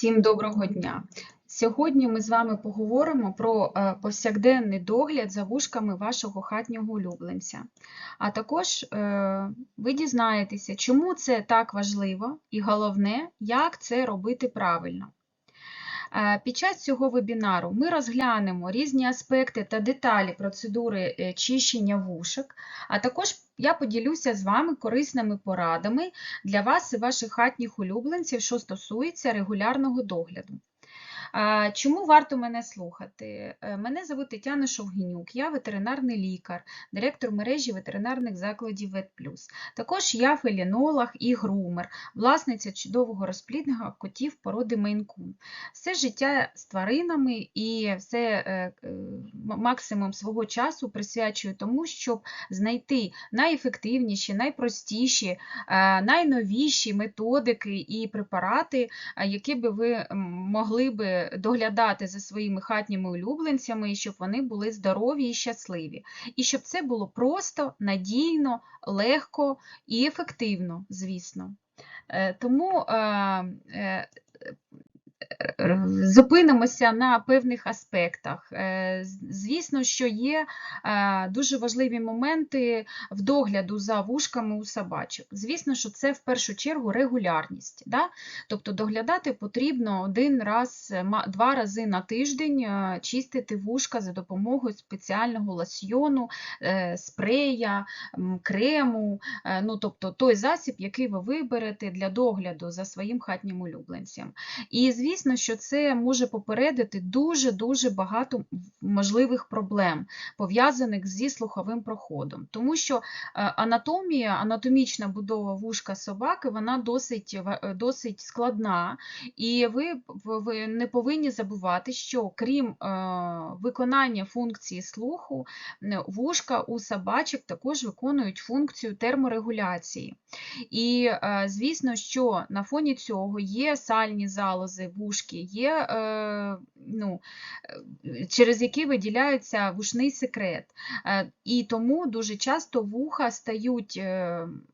Всім доброго дня! Сьогодні ми з вами поговоримо про е, повсякденний догляд за вушками вашого хатнього улюбленця. А також е, ви дізнаєтеся, чому це так важливо, і головне, як це робити правильно. Е, Під час цього вебінару ми розглянемо різні аспекти та деталі процедури е, чищення вушок, а також я поділюся з вами корисними порадами для вас і ваших хатніх улюбленців, що стосується регулярного догляду. Чому варто мене слухати? Е, Мене звуть Тетяна Шовгінюк, я ветеринарний лікар, директор мережі ветеринарних закладів ВетПлюс. Також я фелінолог і грумер, власниця чудового розплідного котів породи Мейнкун. Все життя з тваринами і все е, е, максимум свого часу присвячую тому, щоб знайти найефективніші, найпростіші, найновіші методики і препарати, які би ви могли би доглядати за своїми хатніми улюбленцями, і щоб вони були здорові і щасливі. І щоб це було просто, надійно, легко і ефективно, звісно. Е, Тому е, е, зупинимося на певних аспектах. Е, Звісно, що є е, дуже важливі моменти в догляду за вушками у собачок. Звісно, що це в першу чергу регулярність. Да? Тобто доглядати потрібно один раз, два рази на тиждень е, чистити вушка за допомогою спеціального лосьйону, е, спрея, крему, ну, тобто той засіб, який ви виберете для догляду за своїм хатнім улюбленцем. І звісно, що це може попередити дуже-дуже багато можливих проблем, пов'язаних зі слуховим проходом. Тому що е, анатомія, анатомічна будова вушка собаки, вона досить, е, досить складна, і ви, ви не повинні забувати, що крім е, виконання функції слуху, вушка у собачок також виконують функцію терморегуляції. І звісно, що на фоні цього є сальні залози вушки, є, е, ну, е, через які виділяється вушний секрет. Е, І тому дуже часто вуха стають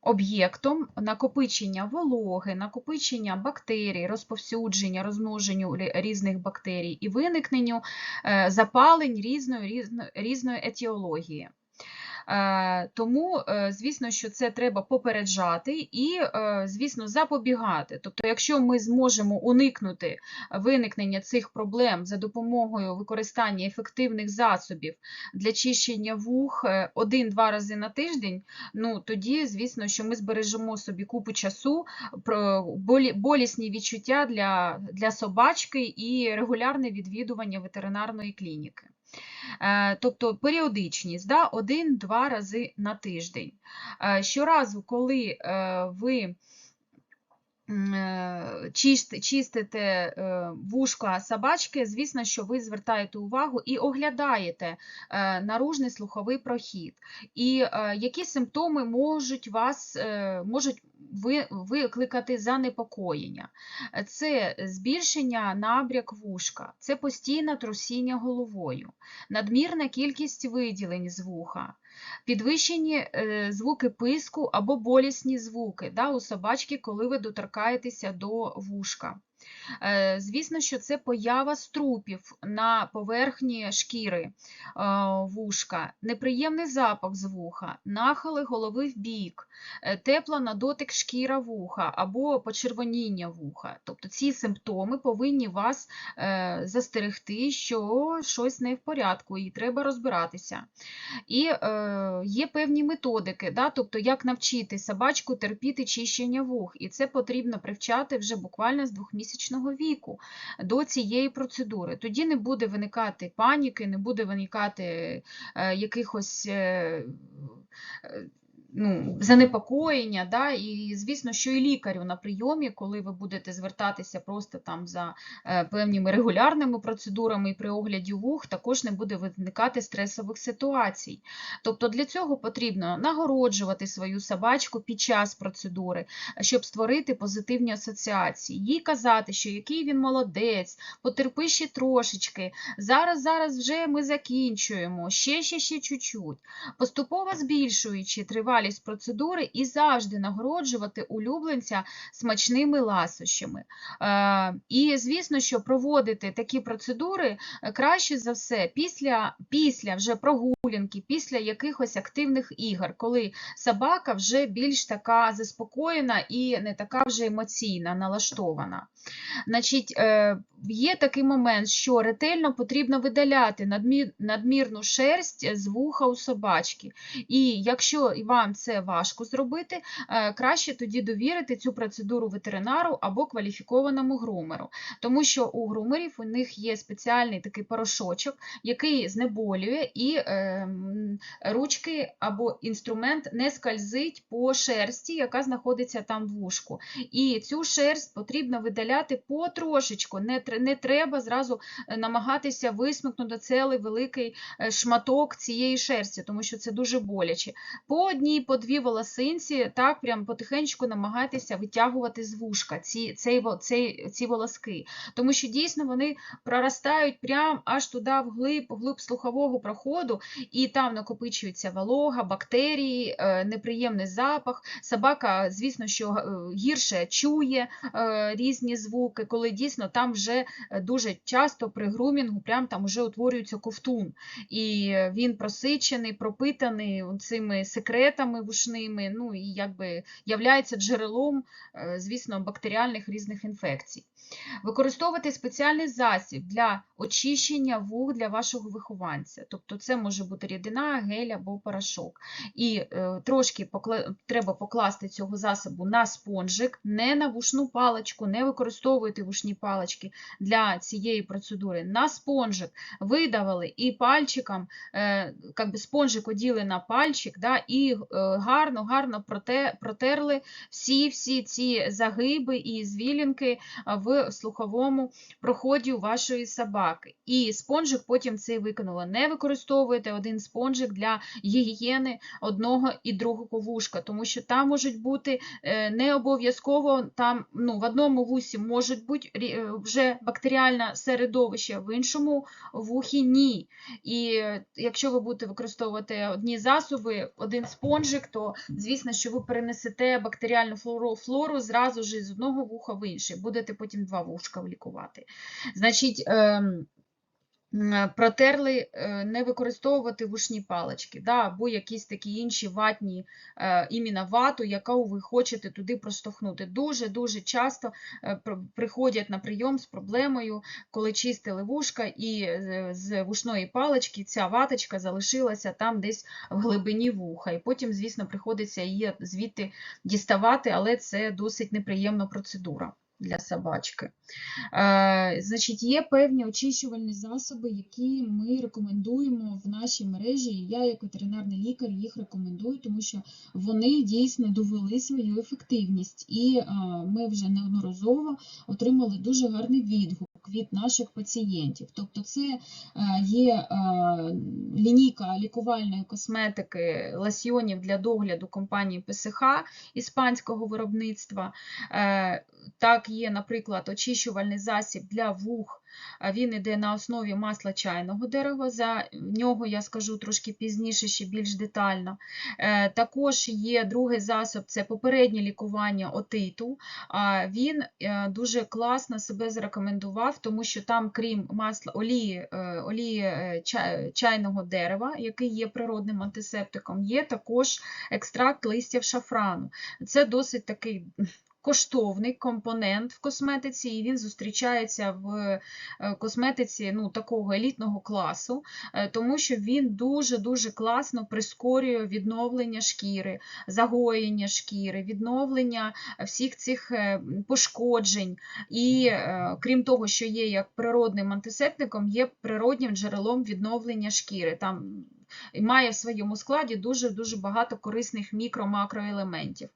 об'єктом накопичення вологи, накопичення бактерій, розповсюдження, розмноженню різних бактерій і виникненню запалень різної, різної етіології. Е, Тому, е, звісно, що це треба попереджати і, е, звісно, запобігати. Тобто, якщо ми зможемо уникнути виникнення цих проблем за допомогою використання ефективних засобів для чищення вух один-два рази на тиждень, ну тоді, звісно, що ми збережемо собі купу часу, болісні відчуття для, для собачки і регулярне відвідування ветеринарної клініки. Е, Тобто періодичність да, один-два рази на тиждень. Е, Щоразу, коли е, ви чистите е, вушка собачки, звісно, що ви звертаєте увагу і оглядаєте е, наружний слуховий прохід. І е, які симптоми можуть вас е, можуть викликати занепокоєння? Е, Це збільшення набряк вушка, це постійне трусіння головою, надмірна кількість виділень з вуха, підвищені е, звуки писку або болісні звуки да, у собачки, коли ви доторкаєтеся до вушка. Е, Звісно, що це поява струпів на поверхні шкіри е, вушка, неприємний запах з вуха, нахили голови в бік, е, тепла на дотик шкіра вуха або почервоніння вуха. Тобто ці симптоми повинні вас застерегти, що щось не в порядку і треба розбиратися. І є певні методики, тобто як навчити собачку терпіти чищення вух. І це потрібно привчати вже буквально з двохмісячного віку до цієї процедури. Тоді не буде виникати паніки, не буде виникати е, якихось. Ну, занепокоєння, да, і звісно, що і лікарю на прийомі, коли ви будете звертатися просто там за е, певними регулярними процедурами і при огляді вух, також не буде виникати стресових ситуацій. Тобто для цього потрібно нагороджувати свою собачку під час процедури, щоб створити позитивні асоціації, їй казати, що який він молодець, потерпи ще трошечки, зараз, зараз вже ми закінчуємо, ще, ще, ще чуть-чуть. Поступово збільшуючи тривалість тривалість процедури і завжди нагороджувати улюбленця смачними ласощами. Е, І, звісно, що проводити такі процедури е, краще за все після, після вже прогулянки, після якихось активних ігор, коли собака вже більш така заспокоєна і не така вже емоційна, налаштована. Значить, е, є такий момент, що ретельно потрібно видаляти надмірну шерсть з вуха у собачки. І якщо вам це важко зробити, е, краще тоді довірити цю процедуру ветеринару або кваліфікованому грумеру. Тому що у грумерів у них є спеціальний такий порошочок, який знеболює, і е, ручки або інструмент не скользить по шерсті, яка знаходиться там в вушку. І цю шерсть потрібно видаляти потрошечку, не, тр- не треба зразу е, намагатися висмикнути цілий великий е, шматок цієї шерсті, тому що це дуже боляче. По одній, по дві волосинці, так прям потихеньку намагайтеся витягувати з вушка ці, цей, цей, ці волоски, тому що дійсно вони проростають прям аж туди вглиб, вглиб слухового проходу, і там накопичується волога, бактерії, е, неприємний запах. Собака, звісно, що гірше чує різні звуки, коли дійсно там вже е, дуже часто при грумінгу прям там вже утворюється ковтун. І він просичений, пропитаний цими секретами вушними, ну і якби являється джерелом, е, звісно, бактеріальних різних інфекцій. Використовувати спеціальний засіб для очищення вух для вашого вихованця. Тобто це може бути рідина, гель або порошок. І е, трошки покла- треба покласти цього засобу на спонжик, не на вушну паличку, не використовуйте вушні палички для цієї процедури. На спонжик видавили і пальчиком, е, как би спонжик оділи на пальчик, да, і е, гарно, гарно протерли всі, всі ці загиби і звілінки в слуховому проході вашої собаки. І спонжик потім цей викинули. Не використовуйте один спонжик для гігієни одного і другого вушка, тому що там можуть бути е, не обов'язково там ну, в одному вусі можуть бути е, вже бактеріальне середовище, в іншому вухі ні. І е, якщо ви будете використовувати одні засоби, один спонжик, то звісно, що ви перенесете бактеріальну флору, флору зразу ж з одного вуха в інший. Будете потім два вушка лікувати. Значить, ем, протерли е, не використовувати вушні палички, да, або якісь такі інші ватні, е, іменно вату, яку ви хочете туди проштовхнути. Дуже-дуже часто е, приходять на прийом з проблемою, коли чистили вушка, і е, з вушної палички ця ваточка залишилася там десь в глибині вуха. І потім, звісно, приходиться її звідти діставати, але це досить неприємна процедура для собачки. Е, Значить, є певні очищувальні засоби, які ми рекомендуємо в нашій мережі. Я, як ветеринарний лікар, їх рекомендую, тому що вони дійсно довели свою ефективність, і е, ми вже неодноразово отримали дуже гарний відгук від наших пацієнтів. Тобто, це е, є е, лінійка лікувальної косметики ласьйонів для догляду компанії ПСХ іспанського виробництва. Е, Так, є, наприклад, очищувальний засіб для вух. Він іде на основі масла чайного дерева. За нього я скажу трошки пізніше, ще більш детально. Також є другий засіб це попереднє лікування отиту. Він дуже класно себе зарекомендував, тому що там, крім масла олії, е, олії е, чайного дерева, який є природним антисептиком, є також екстракт листів шафрану. Це досить такий коштовний компонент в косметиці, і він зустрічається в е, косметиці ну, такого елітного класу, е, тому що він дуже-дуже класно прискорює відновлення шкіри, загоєння шкіри, відновлення всіх цих е, пошкоджень. І крім того, що є як природним антисептиком, є природнім джерелом відновлення шкіри. Там має в своєму складі дуже-дуже багато корисних мікро-макроелементів.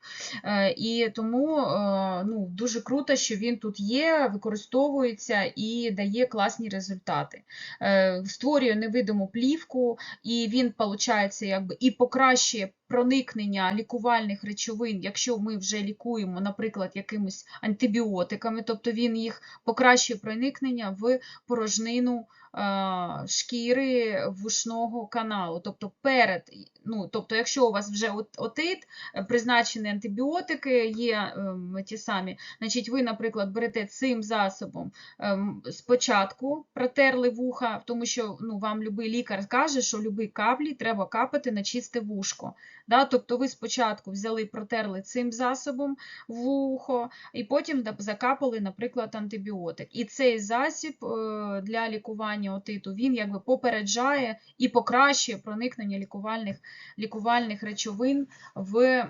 Е, І тому е, ну, дуже круто, що він тут є, використовується і дає класні результати. Е, Створює невидиму плівку, і він, виходить, якби і покращує проникнення лікувальних речовин, якщо ми вже лікуємо, наприклад, якимись антибіотиками, тобто він їх покращує проникнення в порожнину шкіри вушного каналу. Тобто, перед, ну, тобто, якщо у вас вже отит, е, призначені антибіотики, є ем, ті самі, значить, ви, наприклад, берете цим засобом спочатку протерли вуха, тому що ну, вам любий лікар каже, що любі каплі треба капати на чисте вушко. Да? Тобто ви спочатку взяли, протерли цим засобом вухо, і потім закапали, наприклад, антибіотик. І цей засіб е, для лікування отиту, він якби попереджає і покращує проникнення лікувальних, лікувальних речовин в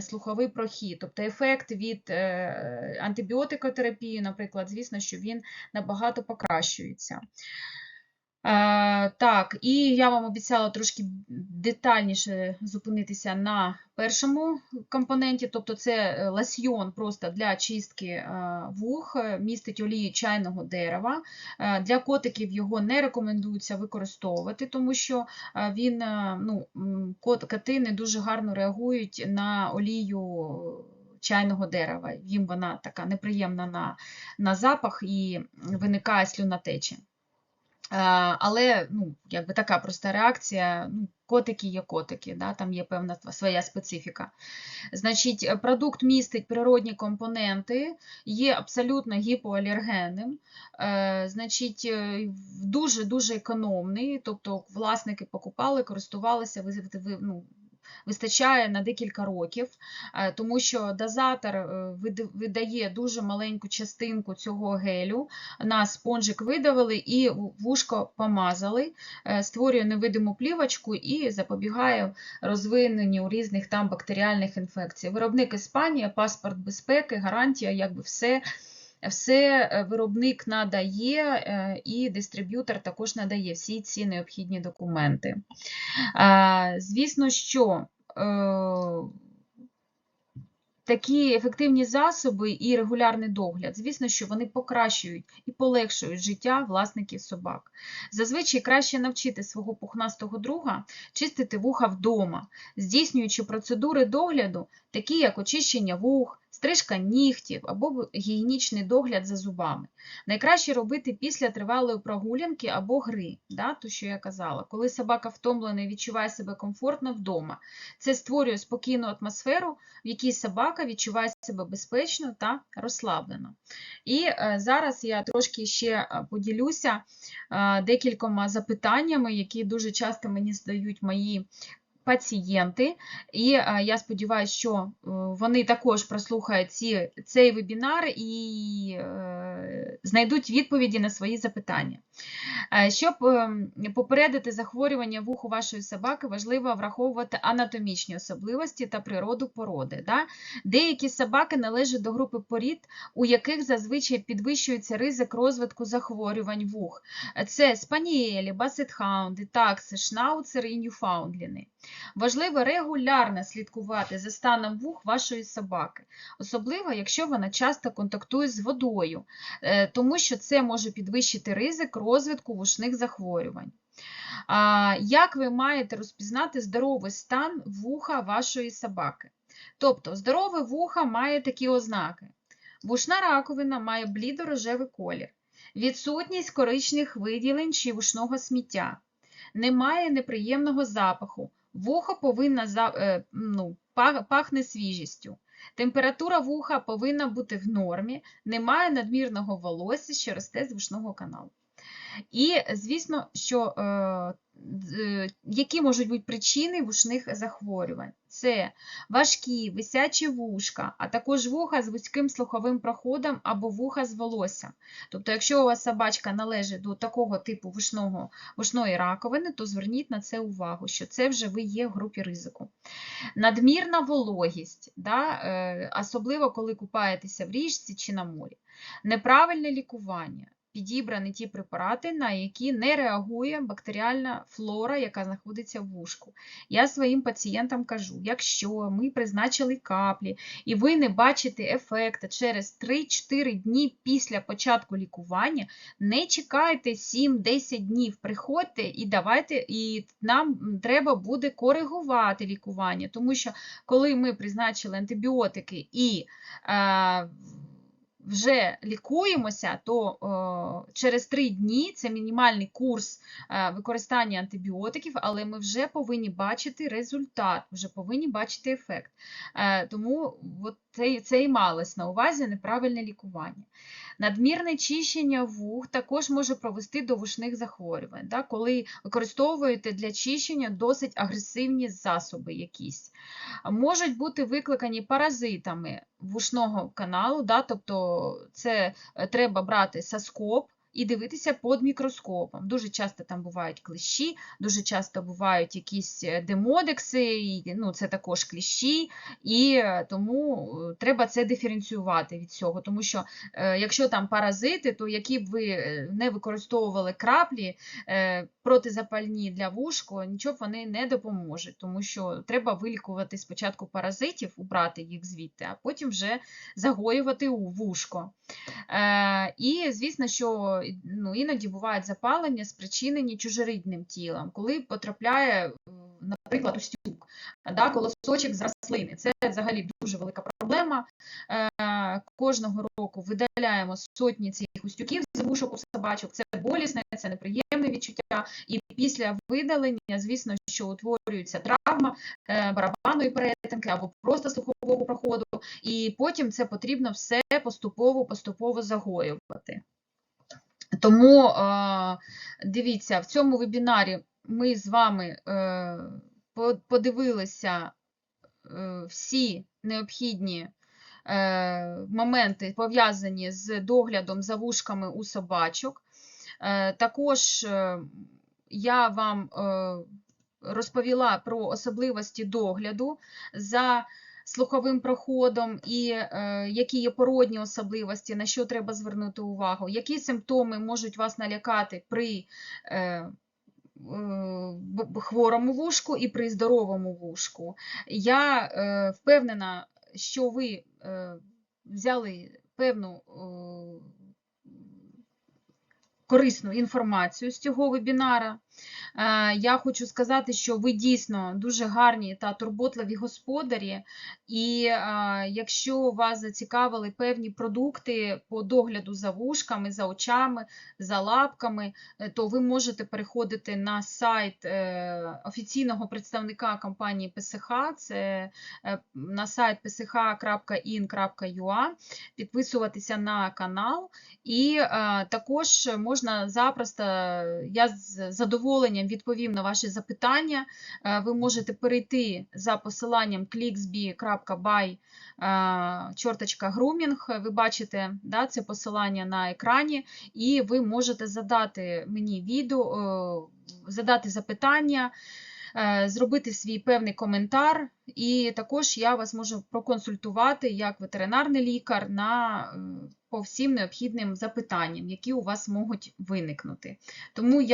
слуховий прохід. Тобто ефект від е, антибіотикотерапії, наприклад, звісно, що він набагато покращується. Е, так, і я вам обіцяла трошки детальніше зупинитися на першому компоненті, тобто це е, лосьйон просто для чистки е, вух, містить олії чайного дерева. Для котиків його не рекомендується використовувати, тому що він, ну, коти не дуже гарно реагують на олію чайного дерева. Їм вона така неприємна на, на запах і виникає слюнотеча. Е, Але ну, якби така проста реакція. Ну, котики є котики, да, там є певна своя специфіка. Значить, е, продукт містить природні компоненти, є абсолютно гіпоалергенним, е, значить, дуже-дуже економний, тобто власники покупали, користувалися, ну, вистачає на декілька років, е, тому що дозатор е, видає дуже маленьку частинку цього гелю, на спонжик видавили і вушко помазали, е, створює невидиму плівочку і запобігає розвиненню різних там бактеріальних інфекцій. Виробник Іспанія, паспорт безпеки, гарантія, якби все. Все е, виробник надає, і дистриб'ютор також надає всі ці необхідні документи. Звісно, що е, такі ефективні засоби і регулярний догляд, звісно, що вони покращують і полегшують життя власників собак. Зазвичай краще навчити свого пухнастого друга чистити вуха вдома, здійснюючи процедури догляду, такі як очищення вух, стрижка нігтів або гігієнічний догляд за зубами. Найкраще робити після тривалої прогулянки або гри, да, то, що я казала, коли собака втомлена і відчуває себе комфортно вдома. Це створює спокійну атмосферу, в якій собака відчуває себе безпечно та розслаблено. І е, зараз я трошки ще е, поділюся е, декількома запитаннями, які дуже часто мені задають мої пацієнти. І е, я сподіваюся, що е, вони також прослухають ці, цей вебінар і е, знайдуть відповіді на свої запитання. Щоб попередити захворювання вуху вашої собаки, важливо враховувати анатомічні особливості та природу породи. Да? Деякі собаки належать до групи порід, у яких зазвичай підвищується ризик розвитку захворювань вух. Це спаніелі, басетхаунди, такси, шнауцери і ньюфаундліни. Важливо регулярно слідкувати за станом вух вашої собаки, особливо якщо вона часто контактує з водою, е, тому що це може підвищити ризик розвитку вушних захворювань. Як ви маєте розпізнати здоровий стан вуха вашої собаки? Тобто, здорове вуха має такі ознаки. Вушна раковина має блідо-рожевий колір, відсутність коричних виділень чи вушного сміття, немає неприємного запаху, вухо повинна е, ну, пахне свіжістю. Температура вуха повинна бути в нормі, немає надмірного волосся, що росте з вушного каналу. І, звісно, що е, е, які можуть бути причини вушних захворювань? Це важкі, висячі вушка, а також вуха з вузьким слуховим проходом або вуха з волоссям. Тобто, якщо у вас собачка належить до такого типу вушного, вушної раковини, то зверніть на це увагу, що це вже ви є в групі ризику. Надмірна вологість, да, е, особливо коли купаєтеся в річці чи на морі. Неправильне лікування. Підібрані ті препарати, на які не реагує бактеріальна флора, яка знаходиться в вушку. Я своїм пацієнтам кажу: якщо ми призначили каплі і ви не бачите ефекту через 3-4 дні після початку лікування, не чекайте 7-10 днів, приходьте і давайте, і нам треба буде коригувати лікування, тому що коли ми призначили антибіотики і е, вже лікуємося, то е, через 3 дні це мінімальний курс е, використання антибіотиків, але ми вже повинні бачити результат, вже повинні бачити ефект. Е, тому от це, це і малось на увазі неправильне лікування. Надмірне чищення вух також може провести до вушних захворювань, так, коли використовуєте для чищення досить агресивні засоби якісь. Можуть бути викликані паразитами вушного каналу, да, тобто це е, треба брати соскоп і дивитися під мікроскопом. Дуже часто там бувають клещі, дуже часто бувають якісь е, демодекси, і, ну, це також кліщі, і е, тому е, треба це диференціювати від цього, тому що якщо там паразити, то які б ви не використовували краплі протизапальні для вушку, нічого вони не допоможуть, тому що треба вилікувати спочатку паразитів, убрати їх звідти, а потім вже загоювати у вушко. І, звісно, що ну, іноді бувають запалення, спричинені чужорідним тілом, коли потрапляє, е, наприклад, устюк, да, колосочок з рослини. Це взагалі дуже велика проблема. Е, Кожного року видаляємо сотні цих устюків з вушок у собачок. Це болісне, це неприємне відчуття. І після видалення, звісно, що утворюється травма е, барабанної перетинки або просто слухового проходу, і потім це потрібно все поступово-поступово загоювати. Тому е, дивіться, в цьому вебінарі ми з вами е, подивилися е, всі необхідні моменти, пов'язані з доглядом за вушками у собачок. Також я вам розповіла про особливості догляду за слуховим проходом і е, які є породні особливості, на що треба звернути увагу, які симптоми можуть вас налякати при е, е, хворому вушку і при здоровому вушку. Я впевнена, що ви взяли певну корисну інформацію з цього вебінара. Е, Я хочу сказати, що ви дійсно дуже гарні та турботливі господарі, і е, якщо вас зацікавили певні продукти по догляду за вушками, за очами, за лапками, е, то ви можете переходити на сайт офіційного представника компанії ПСХ, це на сайт psх.in.ua, підписуватися на канал, і також можна запросто, я з відповім на ваші запитання. Е, Ви можете перейти за посиланням clicksby.by е, чорточка grooming. Ви бачите да, це посилання на екрані, і ви можете задати мені відео, е, задати запитання. Зробити свій певний коментар, і також я вас можу проконсультувати як ветеринарний лікар на, по всім необхідним запитанням, які у вас можуть виникнути. Тому я